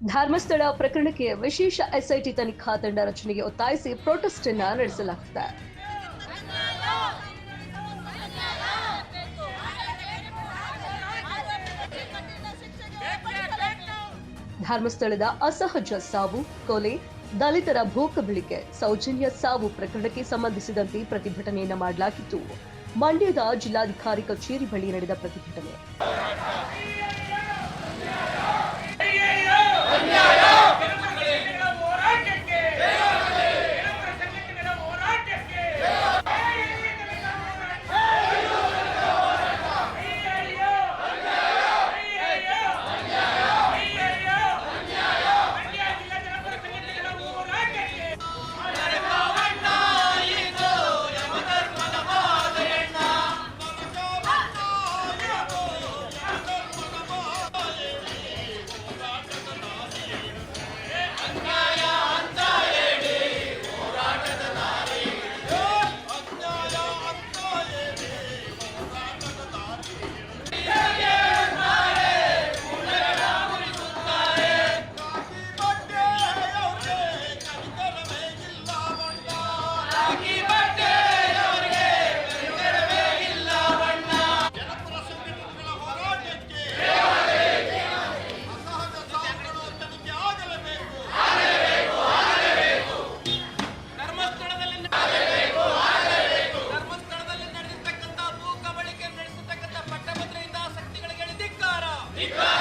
ಧರ್ಮಸ್ಥಳ ಪ್ರಕರಣಕ್ಕೆ ವಿಶೇಷ ಎಸ್ಐಟಿ ತನಿಖಾ ತಂಡ ರಚನೆಗೆ ಒತ್ತಾಯಿಸಿ ಪ್ರೊಟೆಸ್ಟ್ ಅನ್ನ ನಡೆಸಲಾಗಿದೆ ಧರ್ಮಸ್ಥಳದ ಅಸಹಜ ಸಾವು, ಕೊಲೆ, ದಲಿತರ ಭೂಕಬಳಿಕೆ, ಸೌಜನ್ಯ ಸಾವು ಪ್ರಕರಣಕ್ಕೆ ಸಂಬಂಧಿಸಿದಂತೆ ಪ್ರತಿಭಟನೆಯನ್ನ ಮಾಡಲಾಗಿತ್ತು. ಮಂಡ್ಯದ ಜಿಲ್ಲಾಧಿಕಾರಿ ಕಚೇರಿ ಬಳಿ ನಡೆದ ಪ್ರತಿಭಟನೆ. Because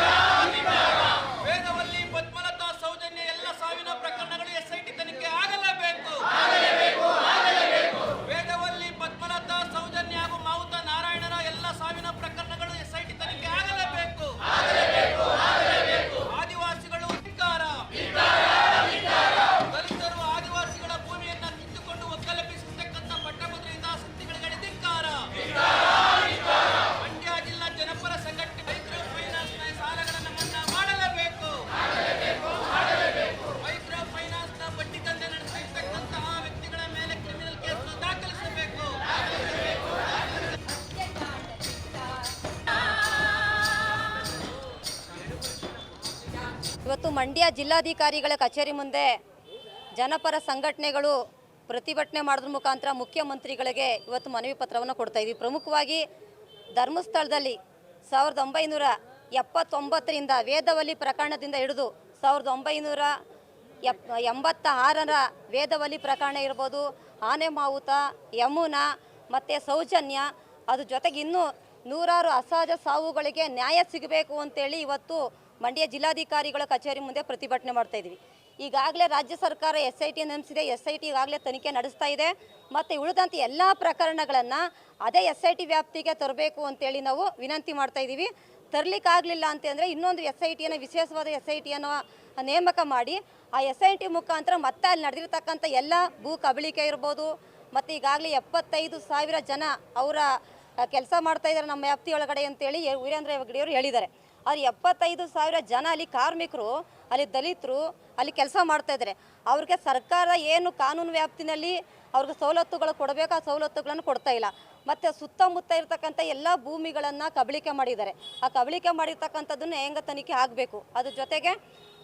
ಮಂಡ್ಯ ಜಿಲ್ಲಾಧಿಕಾರಿಗಳ ಕಚೇರಿ ಮುಂದೆ ಜನಪರ ಸಂಘಟನೆಗಳು ಪ್ರತಿಭಟನೆ ಮಾಡೋದ್ರ ಮುಖಾಂತರ ಮುಖ್ಯಮಂತ್ರಿಗಳಿಗೆ ಇವತ್ತು ಮನವಿ ಪತ್ರವನ್ನು ಕೊಡ್ತಾ ಇದ್ವಿ. ಪ್ರಮುಖವಾಗಿ ಧರ್ಮಸ್ಥಳದಲ್ಲಿ ಸಾವಿರದ ಒಂಬೈನೂರ ಎಪ್ಪತ್ತೊಂಬತ್ತರಿಂದ ವೇದವಲ್ಲಿ ಪ್ರಕರಣದಿಂದ ಹಿಡಿದು ಸಾವಿರದ ಒಂಬೈನೂರ ಎಪ್ ಎಂಬತ್ತ ಆರರ ವೇದವಲ್ಲಿ ಪ್ರಕರಣ ಇರ್ಬೋದು ಆನೆ ಮಾವುತ ಯಮುನಾ ಮತ್ತು ಸೌಜನ್ಯ, ಅದ್ರ ಜೊತೆಗೆ ಇನ್ನೂ ನೂರಾರು ಅಸಹಜ ಸಾವುಗಳಿಗೆ ನ್ಯಾಯ ಸಿಗಬೇಕು ಅಂತೇಳಿ ಇವತ್ತು ಮಂಡ್ಯ ಜಿಲ್ಲಾಧಿಕಾರಿಗಳ ಕಚೇರಿ ಮುಂದೆ ಪ್ರತಿಭಟನೆ ಮಾಡ್ತಾ ಇದ್ವಿ. ಈಗಾಗಲೇ ರಾಜ್ಯ ಸರ್ಕಾರ ಎಸ್ ಐ ಟಿ ನೇಮಿಸಿದೆ ಎಸ್ ಐ ಟಿ ಈಗಾಗಲೇ ತನಿಖೆ ನಡೆಸ್ತಾ ಇದೆ. ಮತ್ತು ಉಳಿದಂಥ ಎಲ್ಲ ಪ್ರಕರಣಗಳನ್ನು ಅದೇ ಎಸ್ ಐ ಟಿ ವ್ಯಾಪ್ತಿಗೆ ತರಬೇಕು ಅಂತೇಳಿ ನಾವು ವಿನಂತಿ ಮಾಡ್ತಾ ಇದ್ದೀವಿ. ತರಲಿಕ್ಕಾಗಲಿಲ್ಲ ಅಂತಂದರೆ ಇನ್ನೊಂದು ಎಸ್ ಐ ಟಿಯನ್ನು ವಿಶೇಷವಾದ ಎಸ್ ಐ ಟಿಯನ್ನು ನೇಮಕ ಮಾಡಿ ಆ ಎಸ್ ಐ ಟಿ ಮುಖಾಂತರ ಮತ್ತೆ ಅಲ್ಲಿ ನಡೆದಿರ್ತಕ್ಕಂಥ ಎಲ್ಲ ಭೂ ಕಬಳಿಕೆ ಇರ್ಬೋದು. ಮತ್ತು ಈಗಾಗಲೇ ಎಪ್ಪತ್ತೈದು ಸಾವಿರ ಜನ ಅವರ ಕೆಲಸ ಮಾಡ್ತಾ ಇದ್ದಾರೆ ನಮ್ಮ ವ್ಯಾಪ್ತಿಯೊಳಗಡೆ ಅಂತೇಳಿ ವೀರೇಂದ್ರ ಹೆಗ್ಗಡೆಯವರು ಹೇಳಿದ್ದಾರೆ. ಆದರೆ ಎಪ್ಪತ್ತೈದು ಸಾವಿರ ಜನ ಅಲ್ಲಿ ಕಾರ್ಮಿಕರು, ಅಲ್ಲಿ ದಲಿತರು ಅಲ್ಲಿ ಕೆಲಸ ಮಾಡ್ತಾ ಇದ್ದಾರೆ ಅವ್ರಿಗೆ ಸರ್ಕಾರ ಏನು ಕಾನೂನು ವ್ಯಾಪ್ತಿನಲ್ಲಿ ಅವ್ರಿಗೆ ಸವಲತ್ತುಗಳು ಕೊಡಬೇಕು, ಆ ಸವಲತ್ತುಗಳನ್ನು ಕೊಡ್ತಾ ಇಲ್ಲ. ಮತ್ತು ಸುತ್ತಮುತ್ತ ಇರತಕ್ಕಂಥ ಎಲ್ಲ ಭೂಮಿಗಳನ್ನು ಕಬಳಿಕೆ ಮಾಡಿದ್ದಾರೆ. ಆ ಕಬಳಿಕೆ ಮಾಡಿರ್ತಕ್ಕಂಥದ್ದನ್ನು ಹೆಂಗ ತನಿಖೆ ಆಗಬೇಕು? ಅದ್ರ ಜೊತೆಗೆ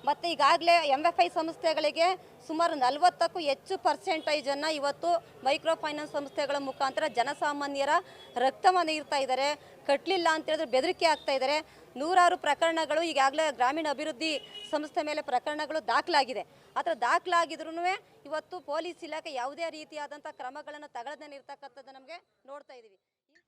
ಮತ್ತು ಈಗಾಗಲೇ ಎಂ ಎಫ್ ಐ ಸಂಸ್ಥೆಗಳಿಗೆ ಸುಮಾರು ನಲವತ್ತಕ್ಕೂ ಹೆಚ್ಚು ಪರ್ಸೆಂಟೇಜನ್ನು ಇವತ್ತು ಮೈಕ್ರೋ ಫೈನಾನ್ಸ್ ಸಂಸ್ಥೆಗಳ ಮುಖಾಂತರ ಜನಸಾಮಾನ್ಯರ ರಕ್ತವನ್ನು ಇರ್ತಾ ಇದ್ದಾರೆ. ಕಟ್ಟಲಿಲ್ಲ ಅಂತ ಹೇಳಿದ್ರೆ ಬೆದರಿಕೆ ಆಗ್ತಾ ಇದ್ದಾರೆ. ನೂರಾರು ಪ್ರಕರಣಗಳು ಈಗಾಗಲೇ ಗ್ರಾಮೀಣ ಅಭಿವೃದ್ಧಿ ಸಂಸ್ಥೆ ಮೇಲೆ ಪ್ರಕರಣಗಳು ದಾಖಲಾಗಿದೆ. ಆ ಥರ ದಾಖಲಾಗಿದ್ರೂ ಇವತ್ತು ಪೊಲೀಸ್ ಇಲಾಖೆ ಯಾವುದೇ ರೀತಿಯಾದಂಥ ಕ್ರಮಗಳನ್ನು ತಗೊಳ್ಳದೇ ಇರ್ತಕ್ಕಂಥದ್ದು ನಮಗೆ ನೋಡ್ತಾ ಇದ್ದೀವಿ.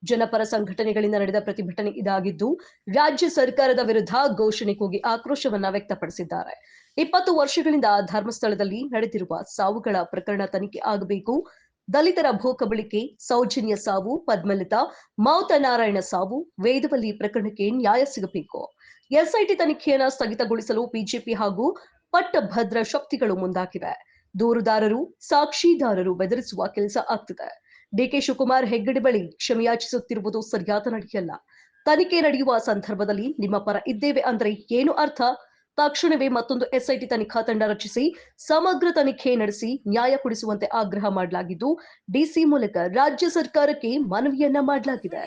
ಜನಪರ ಸಂಘಟನೆಗಳಿಂದ ನಡೆದ ಪ್ರತಿಭಟನೆ ಇದಾಗಿದ್ದು, ರಾಜ್ಯ ಸರ್ಕಾರದ ವಿರುದ್ಧ ಘೋಷಣೆ ಕೂಗಿ ಆಕ್ರೋಶವನ್ನ ವ್ಯಕ್ತಪಡಿಸಿದ್ದಾರೆ. ಇಪ್ಪತ್ತು ವರ್ಷಗಳಿಂದ ಧರ್ಮಸ್ಥಳದಲ್ಲಿ ನಡೆದಿರುವ ಸಾವುಗಳ ಪ್ರಕರಣ ತನಿಖೆ ಆಗಬೇಕು, ದಲಿತರ ಭೂ ಕಬಳಿಕೆ ಸೌಜನ್ಯ ಸಾವು, ಪದ್ಮಲತಾ ಮಾವುತ ನಾರಾಯಣ ಸಾವು, ವೇದವಲ್ಲಿ ಪ್ರಕರಣಕ್ಕೆ ನ್ಯಾಯ ಸಿಗಬೇಕು. ಎಸ್ಐಟಿ ತನಿಖೆಯನ್ನ ಸ್ಥಗಿತಗೊಳಿಸಲು ಬಿಜೆಪಿ ಹಾಗೂ ಪಟ್ಟಭದ್ರ ಶಕ್ತಿಗಳು ಮುಂದಾಗಿವೆ. ದೂರುದಾರರು, ಸಾಕ್ಷಿದಾರರು ಬೆದರಿಸುವ ಕೆಲಸ ಆಗ್ತಿದೆ. ಡಿಕೆ ಶಿವಕುಮಾರ್ ಹೆಗ್ಗಡೆ ಬಳಿ ಕ್ಷಮೆಯಾಚಿಸುತ್ತಿರುವುದು ಸರಿಯಾದ ನಡೆಯಲ್ಲ. ತನಿಖೆ ನಡೆಯುವ ಸಂದರ್ಭದಲ್ಲಿ ನಿಮ್ಮ ಪರ ಇದ್ದೇವೆ ಅಂದ್ರೆ ಏನು ಅರ್ಥ? ತಕ್ಷಣವೇ ಮತ್ತೊಂದು ಎಸ್ಐಟಿ ತನಿಖಾ ತಂಡ ರಚಿಸಿ, ಸಮಗ್ರ ತನಿಖೆ ನಡೆಸಿ ನ್ಯಾಯ ಕೊಡಿಸುವಂತೆ ಆಗ್ರಹ ಮಾಡಲಾಗಿದ್ದು, ಡಿಸಿ ಮೂಲಕ ರಾಜ್ಯ ಸರ್ಕಾರಕ್ಕೆ ಮನವಿಯನ್ನ ಮಾಡಲಾಗಿದೆ?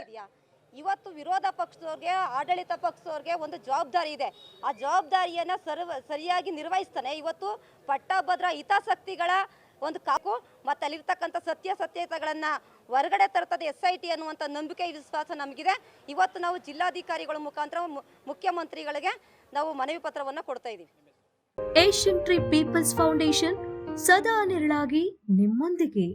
ಇವತ್ತು ವಿರೋಧ ಪಕ್ಷದವ್ರಿಗೆ, ಆಡಳಿತ ಪಕ್ಷದವ್ರಿಗೆ ಒಂದು ಜವಾಬ್ದಾರಿ ಇದೆ. ಆ ಜವಾಬ್ದಾರಿಯನ್ನು ಸರ್ವ, ಸರಿಯಾಗಿ ನಿರ್ವಹಿಸ್ತಾನೆ. ಇವತ್ತು ಪಟ್ಟಭದ್ರ ಹಿತಾಸಕ್ತಿಗಳ ಒಂದು ಕಾಕು, ಮತ್ತು ಅಲ್ಲಿರ್ತಕ್ಕಂಥ ಸತ್ಯಾಸತ್ಯತೆಗಳನ್ನು ಹೊರಗಡೆ ತರ್ತದೆ ಎಸ್ ಐ ಟಿ ಅನ್ನುವಂಥ ನಂಬಿಕೆ ವಿಶ್ವಾಸ ನಮಗಿದೆ. ಇವತ್ತು ನಾವು ಜಿಲ್ಲಾಧಿಕಾರಿಗಳ ಮುಖಾಂತರ ಮುಖ್ಯಮಂತ್ರಿಗಳಿಗೆ ನಾವು ಮನವಿ ಪತ್ರವನ್ನು ಕೊಡ್ತಾ ಇದ್ದೀವಿ ಏಷ್ಯನ್ ಟ್ರಿಪ್ ಪೀಪಲ್ಸ್ ಫೌಂಡೇಶನ್ ಸದಾ ನೆರಳಾಗಿ ನಿಮ್ಮೊಂದಿಗೆ.